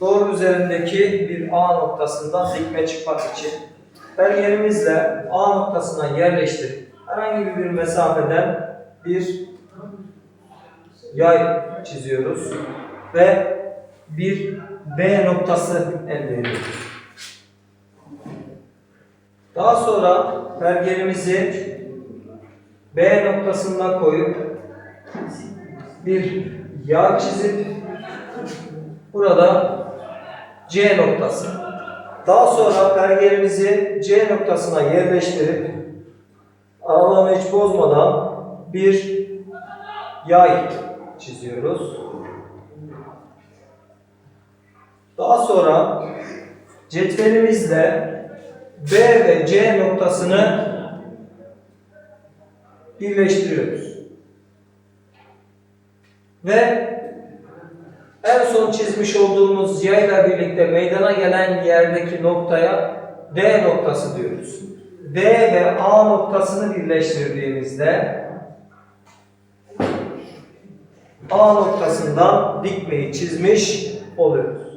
doğru üzerindeki bir A noktasından dikme çıkmak için belgenimizle A noktasına yerleştirip herhangi bir mesafeden bir yay çiziyoruz ve bir B noktası elde ediyoruz. Daha sonra pergelimizi B noktasına koyup bir yağ çizip burada C noktası. Daha sonra pergelimizi C noktasına yerleştirip aralığını hiç bozmadan bir yay çiziyoruz. Daha sonra cetvelimizle B ve C noktasını birleştiriyoruz. Ve en son çizmiş olduğumuz yayla birlikte meydana gelen yerdeki noktaya D noktası diyoruz. D ve A noktasını birleştirdiğimizde A noktasından dikmeyi çizmiş oluyoruz.